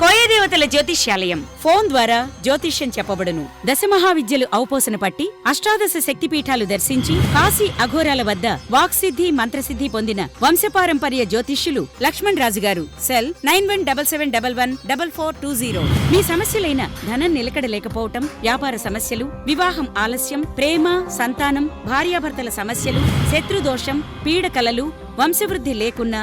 కోయదేవతల జ్యోతిష్యాలయం. ఫోన్ ద్వారా జ్యోతిష్యం చెప్పబడును. దశ మహావిద్యలు అవపోసన పట్టి అష్టాదశ శక్తిపీఠాలు దర్శించి కాశీ అఘోరాల వద్ద వాక్సిద్ధి మంత్రసిద్ధి పొందిన వంశపారంపర్య జ్యోతిష్యులు Lakshman Raju garu cell nine one double seven double one double four two zero. మీ సమస్యలైన ధనం నిలకడ లేకపోవటం వ్యాపార సమస్యలు వివాహం ఆలస్యం ప్రేమ సంతానం భార్యాభర్తల సమస్యలు శత్రుదోషం పీడకలలు వంశవృద్ధి లేకున్నా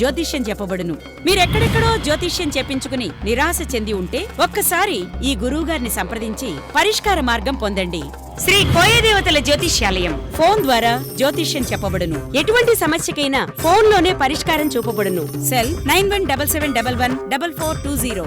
జ్యోతిష్యం చెప్పబడును. మీరెక్కడెక్కడో జ్యోతిష్యం చెప్పించుకుని నిరాశ చెంది ఉంటే ఒక్కసారి ఈ గురువుగారిని సంప్రదించి పరిష్కార మార్గం పొందండి. శ్రీ కోయదేవతల జ్యోతిష్యాలయం ఫోన్ ద్వారా జ్యోతిష్యం చెప్పబడును. ఎటువంటి సమస్యకైనా ఫోన్లోనే పరిష్కారం చూపబడును. Cell nine one double seven double one double four two zero.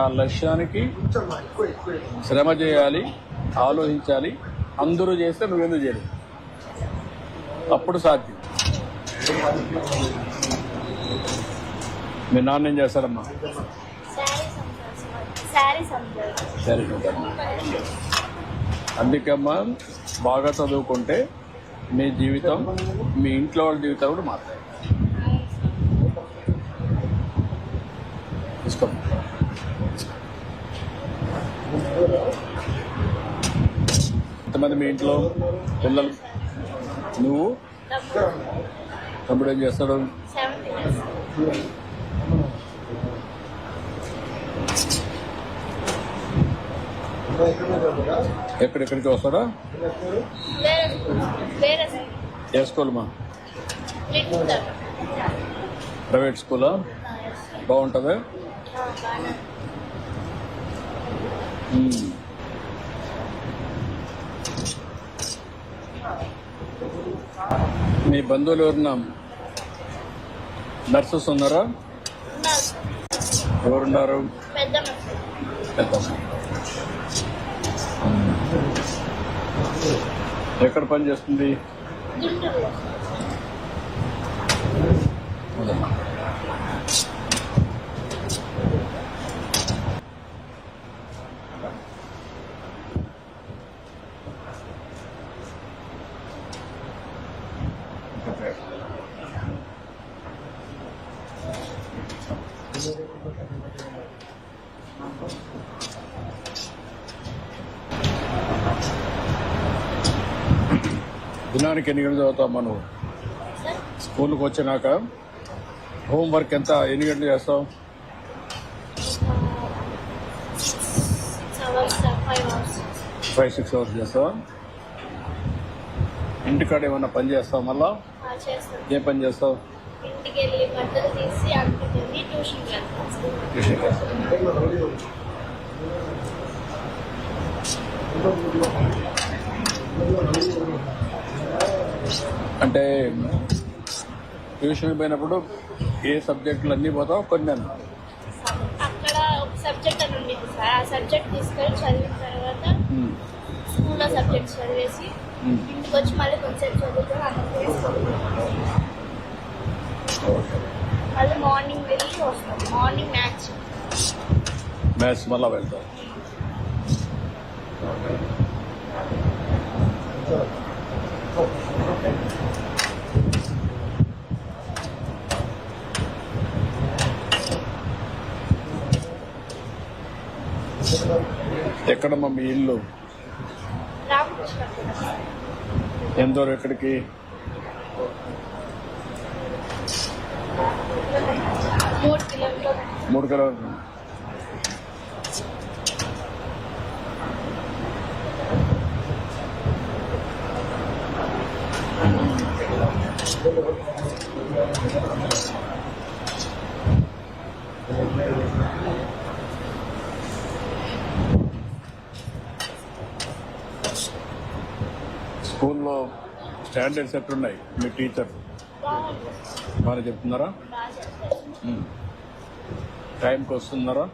ఆ లక్ష్యానికి శ్రమ చేయాలి ఆలోచించాలి అందరూ చేస్తే నువ్వెందుకు చేయలేదు అప్పుడు సాధ్యం. మీ నాన్న ఏం చేస్తారమ్మా సరే అందుకమ్మా బాగా చదువుకుంటే మీ జీవితం మీ ఇంట్లో వాళ్ళ జీవితం కూడా మారుతాయి. ఎంతమంది మీ ఇంట్లో పిల్లలు. నువ్వు? తమ్ముడు ఏం చేస్తాడు? ఎక్కడెక్కడికి వస్తాడా? ఏ స్కూల్ మా లిటిల్ థర్డ్ ప్రైవేట్ స్కూలా బాగుంటుందా బాగా మ్మ్. మీ బంధువులు ఎవరున్నా నర్సెస్ ఉన్నారా? ఎవరున్నారు. ఎక్కడ పని చేస్తుంది? దినానికి ఎన్ని గంటలు చదువుతావు మనం స్కూల్కి వచ్చినాక? హోంవర్క్ ఎంత? ఎన్ని గంటలు సార్ ఫైవ్ సిక్స్ అవర్స్ చేస్తావా? ఇంటికాడ ఏమన్నా పని చేస్తావు మళ్ళా? ఏ పని చేస్తావు? ఇంటికి అంటే ట్యూషన్కి పోయినప్పుడు ఏ సబ్జెక్టులు అన్నీ పోతావు కొన్ని అక్కడ ఒక సబ్జెక్ట్ అని ఉండేది సార్. ఆ సబ్జెక్ట్ తీసుకొని చదివిన తర్వాత. స్కూల్లో సబ్జెక్ట్ చదివేసి. ఇంటికి వచ్చి మళ్ళీ కొంచెం చదువుకొని మళ్ళీ మార్నింగ్ వెళ్ళి వస్తాం. Morning match. మ్యాథ్స్ మళ్ళా ఎక్కడ ఎక్కడమ్మా మీ ఇల్లు రామకృష్ణ ఎంత దూరం ఎక్కడికి మూడు కిలోమీటర్ Thank you. స్టాండర్డ్స్ ఎట్లున్నాయి మీ టీచర్. బాగా చెప్తున్నారా. టైంకి వస్తున్నారా.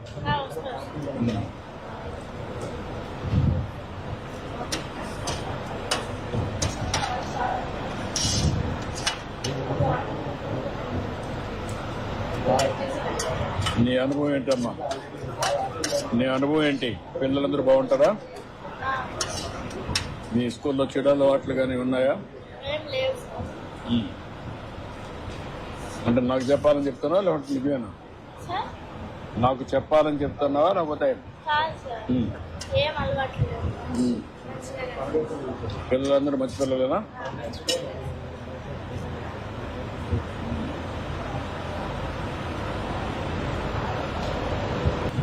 నీ అనుభవం ఏంటమ్మా? నీ అనుభవం ఏంటి? పిల్లలందరూ బాగుంటారా? మీ స్కూల్లో చెడు అలవాట్లు కానీ ఉన్నాయా. అంటే నాకు చెప్పాలని చెప్తున్నావా లేకపోతే నిజమేనా నాకు చెప్పాలని చెప్తున్నావా లేకపోతే పిల్లలందరూ మంచి పిల్లలేనా?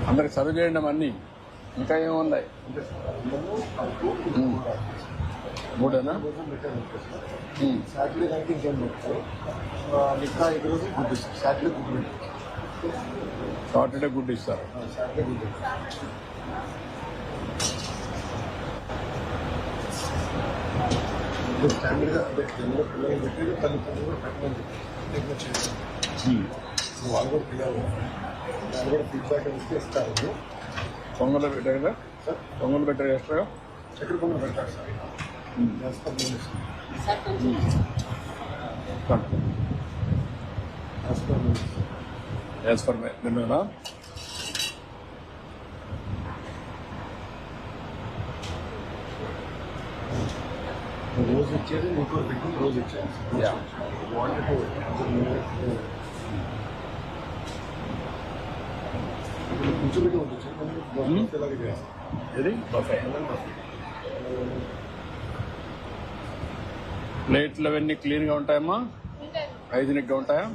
అందరికి చదువు చేయండి అమ్మా అన్ని ఇంకా ఏమున్నాయి. మూడేనా. సాటర్డే దానికి ఇంకేం పెట్టారు ఇంకా ఈ రోజు గుడ్ ఇస్తారు. సాటర్డే గుడ్ సాటర్డే గుడ్ ఇస్తారు సాటర్డే గుడ్ స్టాండర్డ్గా పిల్లలు పెట్టి తల్లిదండ్రులు కూడా పెట్టమని చెప్పి. వాళ్ళు కూడా పిల్లలు. వాళ్ళు కూడా ఫీడ్బ్యాక్ ఇస్తే ఇస్తారు. పొంగలు పెట్టారు కదా? సార్. పొంగలు పెట్టారు ఎక్స్ట్రా? చక్కెర పొంగల్ పెట్టారు సార్. యాజ్ ఫర్ నిన్న రోజు ఇచ్చేది మీకు రోజు ఇచ్చేది ప్లేట్లు అవన్నీ క్లీన్గా ఉంటాయమ్మా? ఉంటాయి. హైజీనిక్గా ఉంటాయా?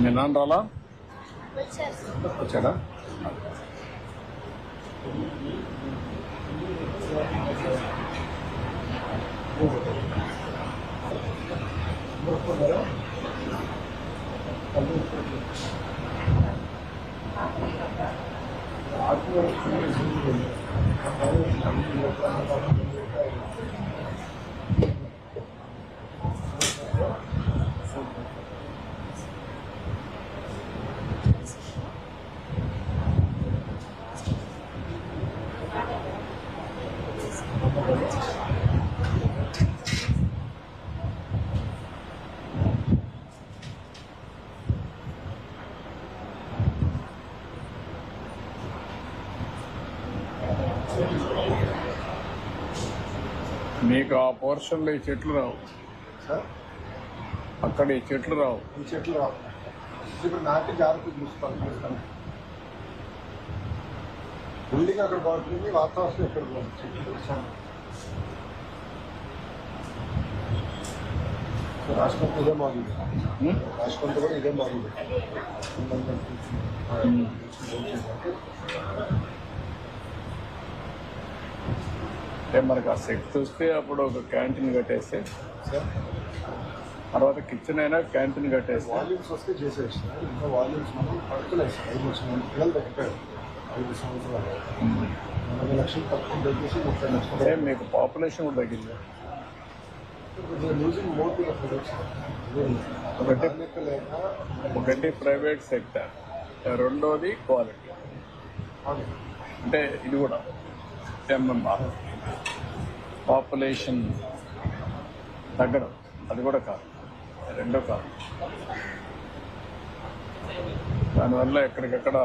మీ నాన్న రాలా? వచ్చాడా? మీకు ఆ పోర్షన్లో ఈ చెట్లు రావు. అక్కడ ఈ చెట్లు రావు. ఈ చెట్లు రావు. ఇప్పుడు నాటి జాగ్రత్త చూసుకోవాలి చూస్తాను. బిల్డింగ్ అక్కడ బాగుంటుంది వాతావరణం ఇక్కడ బాగుంటుంది. సో రాష్ట్రంతో ఇదే బాగుంది ఉం? రాష్ట్రంతో కూడా ఇదే బాగుంది అంటే మనకు ఆ శక్తి వస్తే అప్పుడు ఒక క్యాంటీన్ కట్టేస్తే సార్. తర్వాత కిచెన్ అయినా క్యాంటీన్ కట్టేస్తే. వాల్యూమ్స్ వస్తే చేసేసి ఇంకా వాల్యూమ్స్ మనం ఐదు లక్షల. పిల్లలు తగ్గిపోయారు. ఐదు సంవత్సరాలు. నలభై లక్షలు తక్కువ తగ్గేసి ముప్పై అంటే లక్షలు మీకు పాపులేషన్ కూడా తగ్గింది? ఒకటి ఒకటి ప్రైవేట్ సెక్టర్ రెండోది క్వాలిటీ అంటే ఇది కూడా. ఎంఎంఆర్ పాపులేషన్ తగ్గడం. అది కూడా కాదు. రెండో కాదు. దానివల్ల ఎక్కడికెక్కడ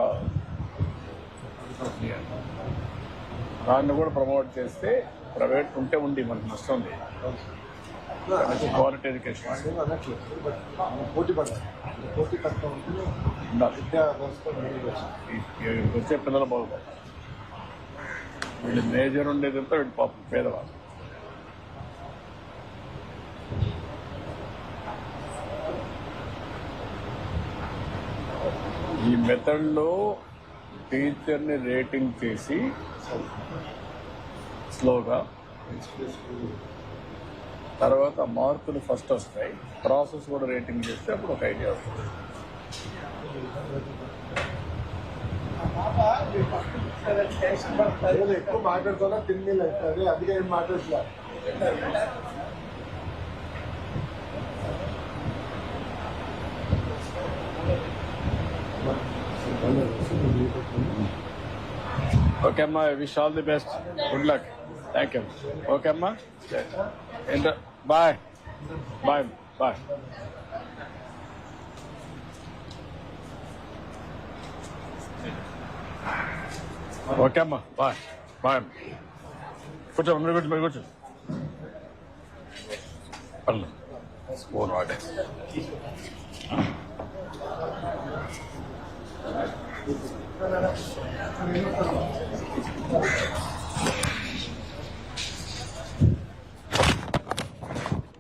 దాన్ని కూడా ప్రమోట్ చేస్తే ప్రైవేట్ ఉంటే ఉంది మనకు నష్టం లేదు క్వాలిటీ ఎడ్యుకేషన్ ఉండాలి. వచ్చే పిల్లలు బాగుపడతారు. వీళ్ళు మేజర్ ఉండేదంతా వీళ్ళు పాపం పేదవాళ్ళు ఈ మెథడ్లో టీచర్ని రేటింగ్ చేసి స్లోగా తర్వాత మార్కులు ఫస్ట్ వస్తాయి. ప్రాసెస్ కూడా రేటింగ్ చేస్తే అప్పుడు ఒక ఐడియా వస్తుంది. ఏదో ఎక్కువ మాట్లాడుతున్నా తిండి అవుతుంది అదిగా ఏం మాట్లాడట్లా. ఓకే అమ్మా wish all the best good luck thank you okay అమ్మా. Inter bye bye bye okay అమ్మా బాయ్. బాయ్ కూర్చో మీరు కూర్చో మీరు కూర్చో. పర్లేదు ఫోన్ వాడే.